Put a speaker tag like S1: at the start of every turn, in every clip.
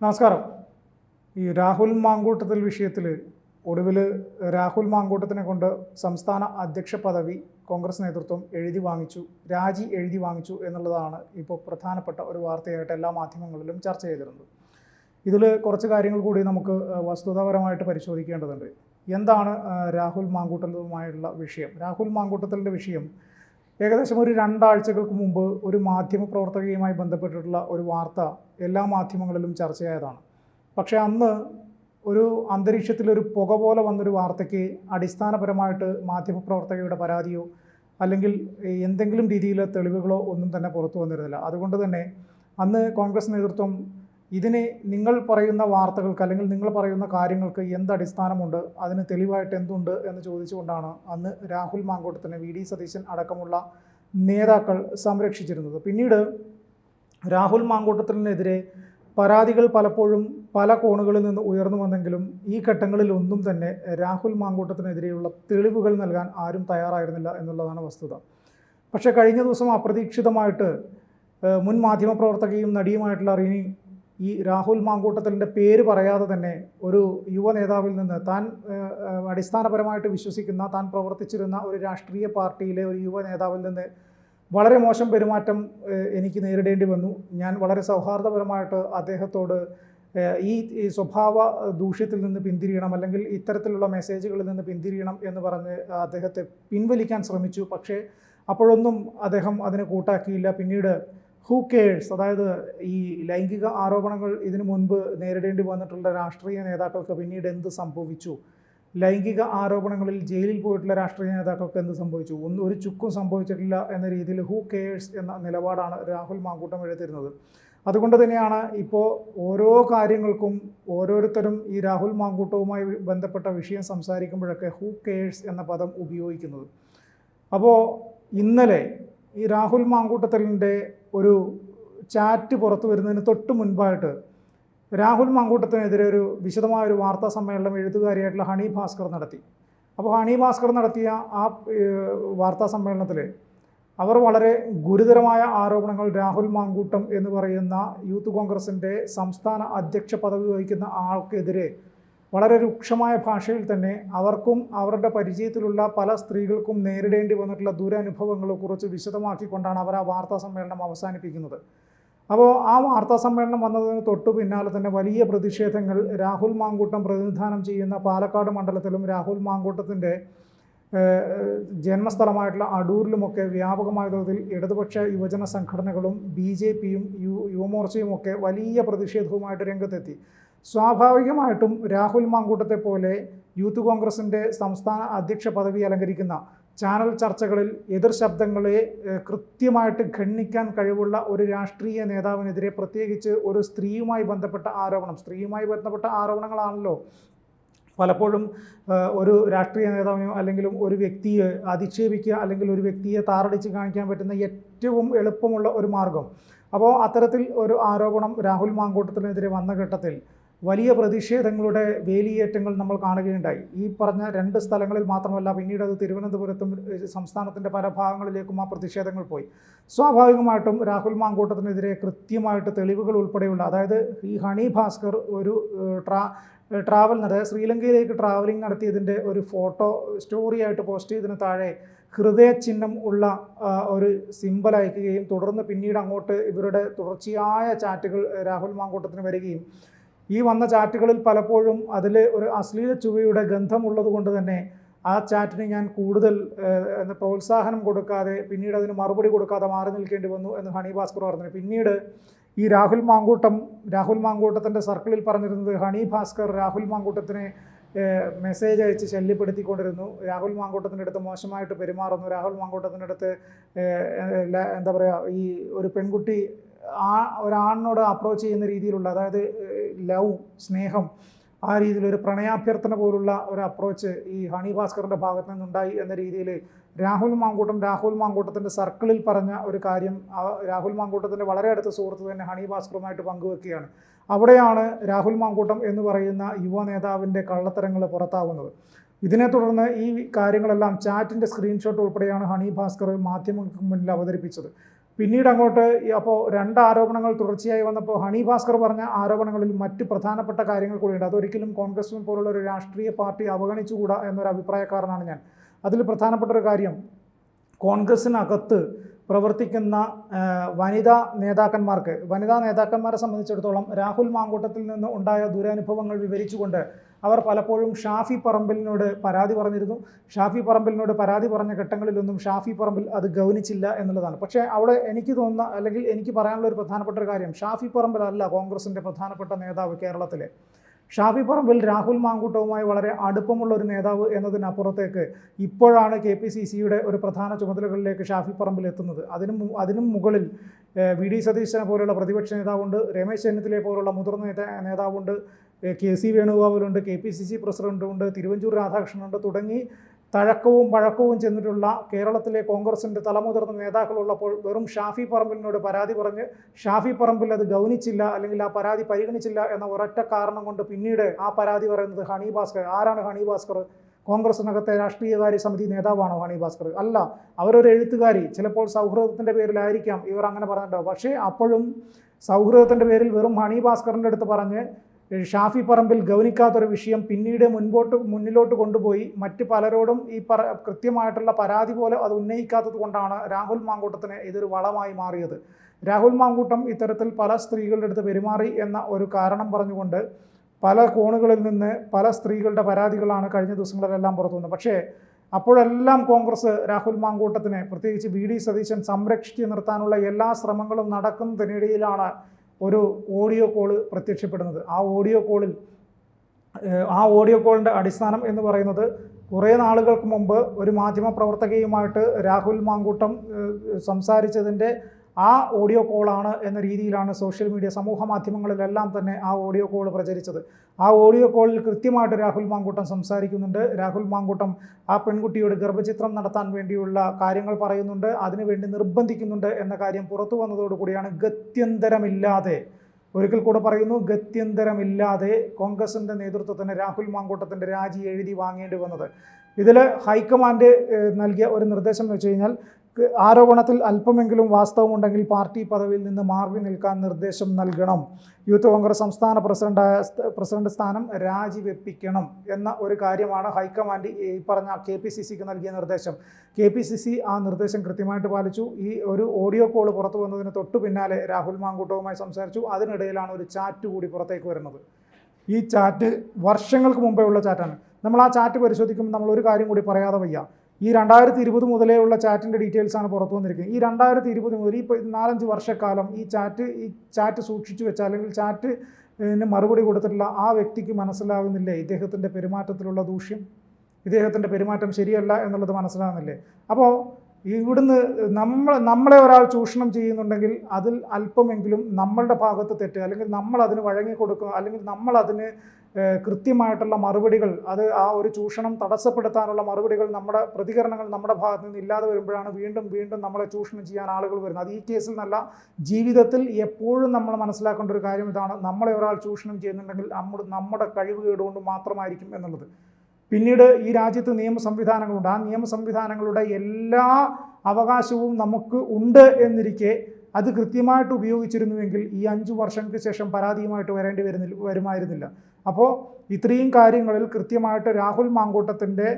S1: നമസ്കാരം. ഈ രാഹുൽ മാങ്കൂട്ടത്തിൽ വിഷയത്തിൽ ഒടുവിൽ രാഹുൽ മാങ്കൂട്ടത്തിനെ കൊണ്ട് സംസ്ഥാന അധ്യക്ഷ പദവി കോൺഗ്രസ് നേതൃത്വം എഴുതി വാങ്ങിച്ചു രാജി എഴുതി വാങ്ങിച്ചു എന്നുള്ളതാണ് ഇപ്പോൾ പ്രധാനപ്പെട്ട ഒരു വാർത്തയായിട്ട് എല്ലാ മാധ്യമങ്ങളിലും ചർച്ച ചെയ്തിരുന്നത്. ഇതിൽ കുറച്ച് കാര്യങ്ങൾ കൂടി നമുക്ക് വസ്തുതാപരമായിട്ട് പരിശോധിക്കേണ്ടതുണ്ട്. എന്താണ് രാഹുൽ മാങ്കൂട്ടലുമായുള്ള വിഷയം? രാഹുൽ മാങ്കൂട്ടത്തിന്റെ വിഷയം ഏകദേശം ഒരു രണ്ടാഴ്ചകൾക്ക് മുമ്പ് ഒരു മാധ്യമ പ്രവർത്തകയുമായി ബന്ധപ്പെട്ടിട്ടുള്ള ഒരു വാർത്ത എല്ലാ മാധ്യമങ്ങളിലും ചർച്ചയായതാണ്. പക്ഷേ അന്ന് ഒരു അന്തരീക്ഷത്തിലൊരു പുക പോലെ വന്നൊരു വാർത്തയ്ക്ക് അടിസ്ഥാനപരമായിട്ട് മാധ്യമപ്രവർത്തകയുടെ പരാതിയോ അല്ലെങ്കിൽ എന്തെങ്കിലും രീതിയിലെ തെളിവുകളോ ഒന്നും തന്നെ പുറത്തു വന്നിരുന്നില്ല. അതുകൊണ്ട് തന്നെ അന്ന് കോൺഗ്രസ് നേതൃത്വം ഇതിന് നിങ്ങൾ പറയുന്ന വാർത്തകൾക്ക് അല്ലെങ്കിൽ നിങ്ങൾ പറയുന്ന കാര്യങ്ങൾക്ക് എന്ത് അടിസ്ഥാനമുണ്ട്? അതിന് തെളിവായിട്ട് എന്തുണ്ട് എന്ന് ചോദിച്ചുകൊണ്ടാണ് അന്ന് രാഹുൽ മാങ്കോട്ടത്തിനെ വി. ഡി. സതീശൻ അടക്കമുള്ള നേതാക്കൾ സംരക്ഷിച്ചിരുന്നത്. പിന്നീട് രാഹുൽ മാങ്കോട്ടത്തിനെതിരെ പരാതികൾ പലപ്പോഴും പല കോണുകളിൽ നിന്ന് ഉയർന്നു വന്നെങ്കിലും ഈ ഘട്ടങ്ങളിൽ ഒന്നും തന്നെ രാഹുൽ മാങ്കൂട്ടത്തിനെതിരെയുള്ള തെളിവുകൾ നൽകാൻ ആരും തയ്യാറായിരുന്നില്ല എന്നുള്ളതാണ് വസ്തുത. പക്ഷേ കഴിഞ്ഞ ദിവസം അപ്രതീക്ഷിതമായിട്ട് മുൻ മാധ്യമപ്രവർത്തകയും നടിയുമായിട്ടുള്ള റിനി ഈ രാഹുൽ മാങ്കൂട്ടത്തലിന്റെ പേര് പറയാതെ തന്നെ ഒരു യുവ നേതാവിൽ നിന്ന് താൻ അടിസ്ഥാനപരമായിട്ട് വിശ്വസിക്കുന്ന താൻ പ്രവർത്തിച്ചിരുന്ന ഒരു രാഷ്ട്രീയ പാർട്ടിയിലെ ഒരു യുവ നേതാവിൽ നിന്ന് വളരെ മോശം പെരുമാറ്റം എനിക്ക് നേരിടേണ്ടി വന്നു. ഞാൻ വളരെ സൗഹാർദ്ദപരമായിട്ട് അദ്ദേഹത്തോട് ഈ സ്വഭാവ ദൂഷ്യത്തിൽ നിന്ന് പിന്തിരിയണം അല്ലെങ്കിൽ ഇത്തരത്തിലുള്ള മെസ്സേജുകളിൽ നിന്ന് പിന്തിരിയണം എന്ന് പറഞ്ഞ് അദ്ദേഹത്തെ പിൻവലിക്കാൻ ശ്രമിച്ചു. പക്ഷേ അപ്പോഴൊന്നും അദ്ദേഹം അതിനെ കൂട്ടാക്കിയില്ല. പിന്നീട് ഹൂ കേഴ്സ് അതായത് ഈ ലൈംഗിക ആരോപണങ്ങൾ ഇതിനു മുൻപ് നേരിടേണ്ടി വന്നിട്ടുള്ള രാഷ്ട്രീയ നേതാക്കൾക്ക് പിന്നീട് എന്ത് സംഭവിച്ചു? ലൈംഗിക ആരോപണങ്ങളിൽ ജയിലിൽ പോയിട്ടുള്ള രാഷ്ട്രീയ നേതാക്കൾക്ക് എന്ത് സംഭവിച്ചു? ഒന്നും ഒരു ചുക്കും സംഭവിച്ചിട്ടില്ല എന്ന രീതിയിൽ ഹൂ കെയേഴ്സ് എന്ന നിലപാടാണ് രാഹുൽ മാങ്കൂട്ടം എഴുതിയിരുന്നത് അതുകൊണ്ട് തന്നെയാണ് ഇപ്പോൾ ഓരോ കാര്യങ്ങൾക്കും ഓരോരുത്തരും ഈ രാഹുൽ മാങ്കൂട്ടവുമായി ബന്ധപ്പെട്ട വിഷയം സംസാരിക്കുമ്പോഴൊക്കെ ഹൂ കെയേഴ്സ് എന്ന പദം ഉപയോഗിക്കുന്നത്. അപ്പോൾ ഇന്നലെ ഈ രാഹുൽ മാങ്കൂട്ടത്തലിന്റെ ഒരു ചാറ്റ് പുറത്തു വരുന്നതിന് തൊട്ട് മുൻപായിട്ട് രാഹുൽ മങ്കൂട്ടത്തിനെതിരെ ഒരു വിശദമായ ഒരു വാർത്താ സമ്മേളനം എഴുത്തുകാരിയായിട്ടുള്ള ഹണി ഭാസ്കർ നടത്തി. അപ്പോൾ ഹണി ഭാസ്കർ നടത്തിയ ആ വാർത്താ സമ്മേളനത്തിൽ അവർ വളരെ ഗുരുതരമായ ആരോപണങ്ങൾ രാഹുൽ മാങ്കൂട്ടം എന്ന് പറയുന്ന യൂത്ത് കോൺഗ്രസിന്റെ സംസ്ഥാന അധ്യക്ഷ പദവി വഹിക്കുന്ന ആൾക്കെതിരെ വളരെ രൂക്ഷമായ ഭാഷയിൽ തന്നെ അവർക്കും അവരുടെ പരിചയത്തിലുള്ള പല സ്ത്രീകൾക്കും നേരിടേണ്ടി വന്നിട്ടുള്ള ദുരനുഭവങ്ങളെ കുറിച്ച് വിശദമാക്കിക്കൊണ്ടാണ് അവർ ആ വാർത്താ സമ്മേളനം അവസാനിപ്പിക്കുന്നത്. അപ്പോൾ ആ വാർത്താ സമ്മേളനം വന്നതിന് തൊട്ടു പിന്നാലെ തന്നെ വലിയ പ്രതിഷേധങ്ങൾ രാഹുൽ മാങ്കൂട്ടം പ്രതിനിധാനം ചെയ്യുന്ന പാലക്കാട് മണ്ഡലത്തിലും രാഹുൽ മാങ്കൂട്ടത്തിന്റെ ജന്മസ്ഥലമായിട്ടുള്ള അടൂരിലുമൊക്കെ വ്യാപകമായ തോതിൽ ഇടതുപക്ഷ യുവജന സംഘടനകളും ബി ജെ പിയും യു യുവമോർച്ചയും ഒക്കെ വലിയ പ്രതിഷേധവുമായിട്ട് രംഗത്തെത്തി. സ്വാഭാവികമായിട്ടും രാഹുൽ മാങ്കൂട്ടത്തെ പോലെ യൂത്ത് കോൺഗ്രസിന്റെ സംസ്ഥാന അധ്യക്ഷ പദവി അലങ്കരിക്കുന്ന ചാനൽ ചർച്ചകളിൽ എതിർ ശബ്ദങ്ങളെ കൃത്യമായിട്ട് ഖണ്ഡിക്കാൻ കഴിവുള്ള ഒരു രാഷ്ട്രീയ നേതാവിനെതിരെ പ്രത്യേകിച്ച് ഒരു സ്ത്രീയുമായി ബന്ധപ്പെട്ട ആരോപണം സ്ത്രീയുമായി ബന്ധപ്പെട്ട ആരോപണങ്ങളാണല്ലോ. പലപ്പോഴും ഒരു രാഷ്ട്രീയ നേതാവിനെയോ അല്ലെങ്കിൽ ഒരു വ്യക്തിയെ അധിക്ഷേപിക്കുക അല്ലെങ്കിൽ ഒരു വ്യക്തിയെ താറടിച്ച് കാണിക്കാൻ പറ്റുന്ന ഏറ്റവും എളുപ്പമുള്ള ഒരു മാർഗം അപ്പോൾ അത്തരത്തിൽ ഒരു ആരോപണം രാഹുൽ മാങ്കൂട്ടത്തിനെതിരെ വന്ന ഘട്ടത്തിൽ വലിയ പ്രതിഷേധങ്ങളുടെ വേലിയേറ്റങ്ങൾ നമ്മൾ കാണുകയുണ്ടായി. ഈ പറഞ്ഞ രണ്ട് സ്ഥലങ്ങളിൽ മാത്രമല്ല പിന്നീട് അത് തിരുവനന്തപുരത്തും സംസ്ഥാനത്തിന്റെ പല ഭാഗങ്ങളിലേക്കും ആ പ്രതിഷേധങ്ങൾ പോയി. സ്വാഭാവികമായിട്ടും രാഹുൽ മാങ്കൂട്ടത്തിനെതിരെ കൃത്യമായിട്ട് തെളിവുകൾ ഉൾപ്പെടെയുള്ള അതായത് ഈ ഹണി ഭാസ്കർ ഒരു ട്രാ ട്രാവൽ നട ശ്രീലങ്കയിലേക്ക് ട്രാവലിംഗ് നടത്തിയതിന്റെ ഒരു ഫോട്ടോ സ്റ്റോറിയായിട്ട് പോസ്റ്റ് ചെയ്തതിന് താഴെ ഹൃദയ ചിഹ്നം ഉള്ള ഒരു സിമ്പൽ അയക്കുകയും തുടർന്ന് പിന്നീട് അങ്ങോട്ട് ഇവരുടെ തുടർച്ചയായ ചാറ്റുകൾ രാഹുൽ മാങ്കൂട്ടത്തിന് വരികയും ഈ വന്ന ചാറ്റുകളിൽ പലപ്പോഴും അതിൽ ഒരു അശ്ലീല ചുവയുടെ ഗന്ധമുള്ളത് കൊണ്ട് തന്നെ ആ ചാറ്റിന് ഞാൻ കൂടുതൽ പ്രോത്സാഹനം കൊടുക്കാതെ പിന്നീട് അതിന് മറുപടി കൊടുക്കാതെ മാറി നിൽക്കേണ്ടി വന്നു എന്ന് ഹണി ഭാസ്കർ പറഞ്ഞു പിന്നീട് ഈ രാഹുൽ മാങ്കൂട്ടം രാഹുൽ മാങ്കൂട്ടത്തിന്റെ സർക്കിളിൽ പറഞ്ഞിരുന്നത് ഹണി ഭാസ്കർ രാഹുൽ മാങ്കൂട്ടത്തിനെ മെസ്സേജ് അയച്ച് ശല്യപ്പെടുത്തിക്കൊണ്ടിരുന്നു. രാഹുൽ മാങ്കൂട്ടത്തിന്റെ അടുത്ത് മോശമായിട്ട് പെരുമാറുന്നു. രാഹുൽ മാങ്കൂട്ടത്തിന്റെ അടുത്ത് എന്താ പറയുക ഈ ഒരു പെൺകുട്ടി ആ ഒരാണിനോട് അപ്രോച്ച് ചെയ്യുന്ന രീതിയിലുള്ള അതായത് ലവ് സ്നേഹം ആ രീതിയിലൊരു പ്രണയാഭ്യർത്ഥന പോലുള്ള ഒരു അപ്രോച്ച് ഈ ഹണി ഭാസ്കറിന്റെ ഭാഗത്തു നിന്നുണ്ടായി എന്ന രീതിയിൽ രാഹുൽ മാങ്കൂട്ടം രാഹുൽ മാങ്കൂട്ടത്തിന്റെ സർക്കിളിൽ പറഞ്ഞ ഒരു കാര്യം രാഹുൽ മാങ്കൂട്ടത്തിന്റെ വളരെ അടുത്ത സുഹൃത്ത് തന്നെ ഹണി ഭാസ്കറുമായിട്ട് പങ്കുവെക്കുകയാണ്. അവിടെയാണ് രാഹുൽ മാങ്കൂട്ടം എന്ന് പറയുന്ന യുവ നേതാവിന്റെ കള്ളത്തരങ്ങൾ പുറത്താവുന്നത്. ഇതിനെ തുടർന്ന് ഈ കാര്യങ്ങളെല്ലാം ചാറ്റിന്റെ സ്ക്രീൻഷോട്ട് ഉൾപ്പെടെയാണ് ഹണി ഭാസ്കർ മാധ്യമങ്ങൾക്ക് മുന്നിൽ അവതരിപ്പിച്ചത്. പിന്നീട് അങ്ങോട്ട് അപ്പോൾ രണ്ട് ആരോപണങ്ങൾ തുടർച്ചയായി വന്നപ്പോൾ ഹണി ഭാസ്കർ പറഞ്ഞ ആരോപണങ്ങളിൽ മറ്റ് പ്രധാനപ്പെട്ട കാര്യങ്ങൾ കൂടിയുണ്ട്. അതൊരിക്കലും കോൺഗ്രസും പോലുള്ള ഒരു രാഷ്ട്രീയ പാർട്ടി അവഗണിച്ചുകൂടാ എന്നൊരു അഭിപ്രായക്കാരനാണ് ഞാൻ. അതിൽ പ്രധാനപ്പെട്ട ഒരു കാര്യം കോൺഗ്രസിനകത്ത് പ്രവർത്തിക്കുന്ന വനിതാ നേതാക്കന്മാർക്ക് വനിതാ നേതാക്കന്മാരെ സംബന്ധിച്ചിടത്തോളം രാഹുൽ മാങ്കൂട്ടത്തിൽ നിന്ന് ഉണ്ടായ ദുരനുഭവങ്ങൾ വിവരിച്ചുകൊണ്ട് അവർ പലപ്പോഴും ഷാഫി പറമ്പിലിനോട് പരാതി പറഞ്ഞിരുന്നു. ഷാഫി പറമ്പിലിനോട് പരാതി പറഞ്ഞ ഘട്ടങ്ങളിലൊന്നും ഷാഫി പറമ്പിൽ അത് ഗൗനിച്ചില്ല എന്നുള്ളതാണ്. പക്ഷേ അവിടെ എനിക്ക് തോന്നുന്ന അല്ലെങ്കിൽ എനിക്ക് പറയാനുള്ള ഒരു പ്രധാനപ്പെട്ട ഒരു കാര്യം ഷാഫി പറമ്പിലല്ല കോൺഗ്രസിന്റെ പ്രധാനപ്പെട്ട നേതാവ് കേരളത്തിലെ. ഷാഫി പറമ്പിൽ രാഹുൽ മാങ്കൂട്ടവുമായി വളരെ അടുപ്പമുള്ള ഒരു നേതാവ് എന്നതിനപ്പുറത്തേക്ക് ഇപ്പോഴാണ് കെ പി സി സിയുടെ ഒരു പ്രധാന ചുമതലകളിലേക്ക് ഷാഫി പറമ്പിൽ എത്തുന്നത്. അതിനും അതിനും മുകളിൽ വി ഡി സതീശനെ പോലുള്ള പ്രതിപക്ഷ നേതാവുണ്ട് രമേശ് ചെന്നിത്തലയെ പോലുള്ള മുതിർന്ന നേതാ- നേതാവുണ്ട് കെ സി വേണുഗോപാലുണ്ട് കെ പി സി സി പ്രസിഡന്റുണ്ട് തിരുവഞ്ചൂർ രാധാകൃഷ്ണനുണ്ട് തുടങ്ങി തഴക്കവും പഴക്കവും ചെന്നിട്ടുള്ള കേരളത്തിലെ കോൺഗ്രസിന്റെ തലമുതിർന്ന നേതാക്കളുള്ളപ്പോൾ വെറും ഷാഫി പറമ്പിലിനോട് പരാതി പറഞ്ഞ് ഷാഫി പറമ്പിൽ അത് ഗൗനിച്ചില്ല അല്ലെങ്കിൽ ആ പരാതി പരിഗണിച്ചില്ല എന്ന ഒരൊറ്റ കാരണം കൊണ്ട് പിന്നീട് ആ പരാതി പറയുന്നത് ഹണി ഭാസ്കർ. ആരാണ് ഹണി ഭാസ്കർ? കോൺഗ്രസിനകത്തെ രാഷ്ട്രീയകാര്യ സമിതി നേതാവാണോ ഹണി ഭാസ്കർ? അല്ല അവരൊരു എഴുത്തുകാരി. ചിലപ്പോൾ സൗഹൃദത്തിന്റെ പേരിലായിരിക്കാം ഇവർ അങ്ങനെ പറഞ്ഞിട്ടുണ്ടാവും പക്ഷേ അപ്പോഴും സൗഹൃദത്തിന്റെ പേരിൽ വെറും ഹണി ഭാസ്കറിന്റെ അടുത്ത് പറഞ്ഞ് ഷാഫി പറമ്പിൽ ഗൗനിക്കാത്തൊരു വിഷയം പിന്നീട് മുൻപോട്ട് മുന്നിലോട്ട് കൊണ്ടുപോയി. മറ്റ് പലരോടും ഈ പറ കൃത്യമായിട്ടുള്ള പരാതി പോലെ അത് ഉന്നയിക്കാത്തത് കൊണ്ടാണ് രാഹുൽ മാങ്കൂട്ടത്തിന് ഇതൊരു വളമായി മാറിയത്. രാഹുൽ മാങ്കൂട്ടം ഇത്തരത്തിൽ പല സ്ത്രീകളുടെ അടുത്ത് പെരുമാറി എന്ന ഒരു കാരണം പറഞ്ഞുകൊണ്ട് പല കോണുകളിൽ നിന്ന് പല സ്ത്രീകളുടെ പരാതികളാണ് കഴിഞ്ഞ ദിവസങ്ങളിലെല്ലാം പുറത്തു വന്നത്. പക്ഷേ അപ്പോഴെല്ലാം കോൺഗ്രസ് രാഹുൽ മാങ്കൂട്ടത്തിനെ പ്രത്യേകിച്ച് വി. ഡി. സതീശൻ സംരക്ഷിച്ച് നിർത്താനുള്ള എല്ലാ ശ്രമങ്ങളും നടക്കുന്നതിനിടയിലാണ് ഒരു ഓഡിയോ കോൾ പ്രത്യക്ഷപ്പെടുന്നത്. ആ ഓഡിയോ കോളിൽ ആ ഓഡിയോ കോളിന്റെ അടിസ്ഥാനം എന്ന് പറയുന്നത് കുറേ നാളുകൾക്ക് മുമ്പ് ഒരു മാധ്യമ പ്രവർത്തകയുമായിട്ട് രാഹുൽ മാങ്കൂട്ടം സംസാരിച്ചതിന്റെ ആ ഓഡിയോ കോളാണ് എന്ന രീതിയിലാണ് സോഷ്യൽ മീഡിയ സമൂഹ മാധ്യമങ്ങളിലെല്ലാം തന്നെ ആ ഓഡിയോ കോൾ പ്രചരിച്ചത്. ആ ഓഡിയോ കോളിൽ കൃത്യമായിട്ട് രാഹുൽ മാങ്കൂട്ടം സംസാരിക്കുന്നുണ്ട്. രാഹുൽ മാങ്കൂട്ടം ആ പെൺകുട്ടിയോട് ഗർഭചിത്രം നടത്താൻ വേണ്ടിയുള്ള കാര്യങ്ങൾ പറയുന്നുണ്ട്. അതിനുവേണ്ടി നിർബന്ധിക്കുന്നുണ്ട് എന്ന കാര്യം പുറത്തു വന്നതോടുകൂടിയാണ് ഗത്യന്തരമില്ലാതെ ഒരിക്കൽ കൂടെ പറയുന്നു ഗത്യന്തരമില്ലാതെ കോൺഗ്രസിന്റെ നേതൃത്വത്തിന് രാഹുൽ മാങ്കൂട്ടത്തിന്റെ രാജി എഴുതി വാങ്ങേണ്ടി വന്നത്. ഇതിൽ ഹൈക്കമാൻഡ് നൽകിയ ഒരു നിർദ്ദേശം വെച്ച് കഴിഞ്ഞാൽ ആരോപണത്തിൽ അല്പമെങ്കിലും വാസ്തവമുണ്ടെങ്കിൽ പാർട്ടി പദവിയിൽ നിന്ന് മാറി നിൽക്കാൻ നിർദ്ദേശം നൽകണം. യൂത്ത് കോൺഗ്രസ് സംസ്ഥാന പ്രസിഡന്റായ പ്രസിഡന്റ് സ്ഥാനം രാജിവെപ്പിക്കണം എന്ന ഒരു കാര്യമാണ് ഹൈക്കമാൻഡ് ഈ പറഞ്ഞ കെ പി സി സിക്ക് നൽകിയ നിർദ്ദേശം. കെ പി സി സി ആ നിർദ്ദേശം കൃത്യമായിട്ട് പാലിച്ചു. ഈ ഒരു ഓഡിയോ കോൾ പുറത്തു വന്നതിന് തൊട്ടു പിന്നാലെ രാഹുൽ മാങ്കൂട്ടവുമായി സംസാരിച്ചു. അതിനിടയിലാണ് ഒരു ചാറ്റ് കൂടി പുറത്തേക്ക് വരുന്നത്. ഈ ചാറ്റ് വർഷങ്ങൾക്ക് മുമ്പേ ഉള്ള ചാറ്റാണ്. നമ്മൾ ആ ചാറ്റ് പരിശോധിക്കുമ്പോൾ നമ്മൾ ഒരു കാര്യം കൂടി പറയാതെ വയ്യ. ഈ രണ്ടായിരത്തി ഇരുപത് മുതലേ ഉള്ള ചാറ്റിന്റെ ഡീറ്റെയിൽസ് ആണ് പുറത്തു വന്നിരിക്കുന്നത്. ഈ രണ്ടായിരത്തി ഇരുപത് മുതൽ ഈ നാലഞ്ച് വർഷക്കാലം ഈ ചാറ്റ് ഈ ചാറ്റ് സൂക്ഷിച്ചു വെച്ച അല്ലെങ്കിൽ ചാറ്റ് മറുപടി കൊടുത്തിട്ടുള്ള ആ വ്യക്തിക്ക് മനസ്സിലാകുന്നില്ലേ ഇദ്ദേഹത്തിന്റെ പെരുമാറ്റത്തിലുള്ള ദൂഷ്യം? ഇദ്ദേഹത്തിന്റെ പെരുമാറ്റം ശരിയല്ല എന്നുള്ളത് മനസ്സിലാകുന്നില്ലേ അപ്പോൾ ഇവിടുന്ന് നമ്മൾ നമ്മളെ ഒരാൾ ചൂഷണം ചെയ്യുന്നുണ്ടെങ്കിൽ അതിൽ അല്പമെങ്കിലും നമ്മളുടെ ഭാഗത്ത് തെറ്റ് അല്ലെങ്കിൽ നമ്മൾ അതിന് വഴങ്ങി കൊടുക്കുക അല്ലെങ്കിൽ നമ്മൾ അതിന് കൃത്യമായിട്ടുള്ള മറുപടികൾ അത് ആ ഒരു ചൂഷണം തടസ്സപ്പെടുത്താനുള്ള മറുപടികൾ നമ്മുടെ പ്രതികരണങ്ങൾ നമ്മുടെ ഭാഗത്ത് നിന്ന് ഇല്ലാതെ വരുമ്പോഴാണ് വീണ്ടും വീണ്ടും നമ്മളെ ചൂഷണം ചെയ്യാൻ ആളുകൾ വരുന്നത്. അത് ഈ കേസിൽ നല്ല ജീവിതത്തിൽ എപ്പോഴും നമ്മൾ മനസ്സിലാക്കേണ്ട ഒരു കാര്യം ഇതാണ്. നമ്മളെ ഒരാൾ ചൂഷണം ചെയ്യുന്നുണ്ടെങ്കിൽ നമ്മുടെ നമ്മുടെ കഴിവ് കേടുകൊണ്ട് മാത്രമായിരിക്കും എന്നുള്ളത്. പിന്നീട് ഈ രാജ്യത്ത് നിയമ സംവിധാനങ്ങളുണ്ട്. ആ നിയമ സംവിധാനങ്ങളുടെ എല്ലാ അവകാശവും നമുക്ക് ഉണ്ട് എന്നിരിക്കെ അത് കൃത്യമായിട്ട് ഉപയോഗിച്ചിരുന്നുവെങ്കിൽ ഈ അഞ്ച് വർഷങ്ങൾക്ക് ശേഷം പരാതിയുമായിട്ട് വരേണ്ടി വരുന്നില്ല വരുമായിരുന്നില്ല. അപ്പോൾ ഇത്രയും കാര്യങ്ങളിൽ കൃത്യമായിട്ട് രാഹുൽ മാങ്കൂട്ടത്തിന്റെ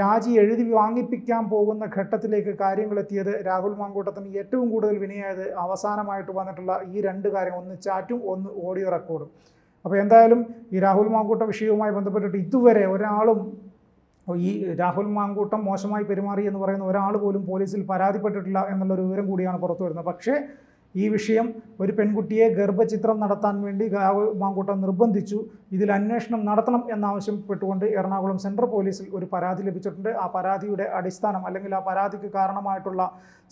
S1: രാജി എഴുതി വാങ്ങിപ്പിക്കാൻ പോകുന്ന ഘട്ടത്തിലേക്ക് കാര്യങ്ങൾ എത്തിയത് രാഹുൽ മാങ്കൂട്ടത്തിന് ഏറ്റവും കൂടുതൽ വിനയായത് അവസാനമായിട്ട് വന്നിട്ടുള്ള ഈ രണ്ട് കാര്യങ്ങൾ. ഒന്ന് ചാറ്റും ഒന്ന് ഓഡിയോ റെക്കോർഡും. അപ്പോൾ എന്തായാലും ഈ രാഹുൽ മാങ്കൂട്ട വിഷയവുമായി ബന്ധപ്പെട്ടിട്ട് ഇതുവരെ ഒരാളും ഈ രാഹുൽ മാങ്കൂട്ടം മോശമായി പെരുമാറി എന്ന് പറയുന്ന ഒരാൾ പോലും പോലീസിൽ പരാതിപ്പെട്ടിട്ടില്ല എന്നുള്ളൊരു വിവരം കൂടിയാണ് പുറത്തു വരുന്നത്. പക്ഷേ ഈ വിഷയം ഒരു പെൺകുട്ടിയെ ഗർഭചിത്രം നടത്താൻ വേണ്ടി ഗാവ് മാങ്കൂട്ടം നിർബന്ധിച്ചു. ഇതിൽ അന്വേഷണം നടത്തണം എന്നാവശ്യപ്പെട്ടുകൊണ്ട് എറണാകുളം സെൻട്രൽ പോലീസിൽ ഒരു പരാതി ലഭിച്ചിട്ടുണ്ട്. ആ പരാതിയുടെ അടിസ്ഥാനം അല്ലെങ്കിൽ ആ പരാതിക്ക് കാരണമായിട്ടുള്ള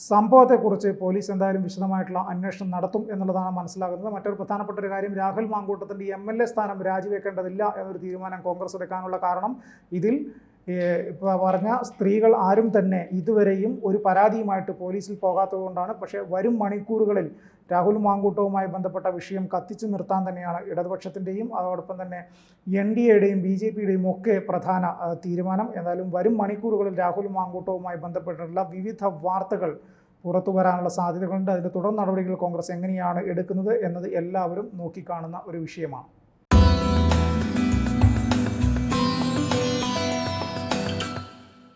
S1: സംഭവത്തെക്കുറിച്ച് പോലീസ് എന്തായാലും വിശദമായിട്ടുള്ള അന്വേഷണം നടത്തും എന്നുള്ളതാണ് മനസ്സിലാകുന്നത്. മറ്റൊരു പ്രധാനപ്പെട്ട ഒരു കാര്യം രാഹുൽ മാങ്കൂട്ടത്തിന്റെ എം എൽ എ സ്ഥാനം രാജിവെക്കേണ്ടതില്ല എന്നൊരു തീരുമാനം കോൺഗ്രസ് എടുക്കാനുള്ള കാരണം ഇതിൽ ഇപ്പോൾ പറഞ്ഞ സ്ത്രീകൾ ആരും തന്നെ ഇതുവരെയും ഒരു പരാതിയുമായിട്ട് പോലീസിൽ പോകാത്തതുകൊണ്ടാണ്. പക്ഷേ വരും മണിക്കൂറുകളിൽ രാഹുൽ മാങ്കൂട്ടവുമായി ബന്ധപ്പെട്ട വിഷയം കത്തിച്ചു നിർത്താൻ തന്നെയാണ് ഇടതുപക്ഷത്തിന്റെയും അതോടൊപ്പം തന്നെ എൻ ഡി എയുടെയും ബി ജെ പിയുടെയും ഒക്കെ പ്രധാന തീരുമാനം. എന്തായാലും വരും മണിക്കൂറുകളിൽ രാഹുൽ മാങ്കൂട്ടവുമായി ബന്ധപ്പെട്ടിട്ടുള്ള വിവിധ വാർത്തകൾ പുറത്തു വരാനുള്ള സാധ്യതകളുണ്ട്. അതിന്റെ തുടർ നടപടികൾ കോൺഗ്രസ് എങ്ങനെയാണ് എടുക്കുന്നത് എന്നത് എല്ലാവരും നോക്കിക്കാണുന്ന ഒരു വിഷയമാണ്.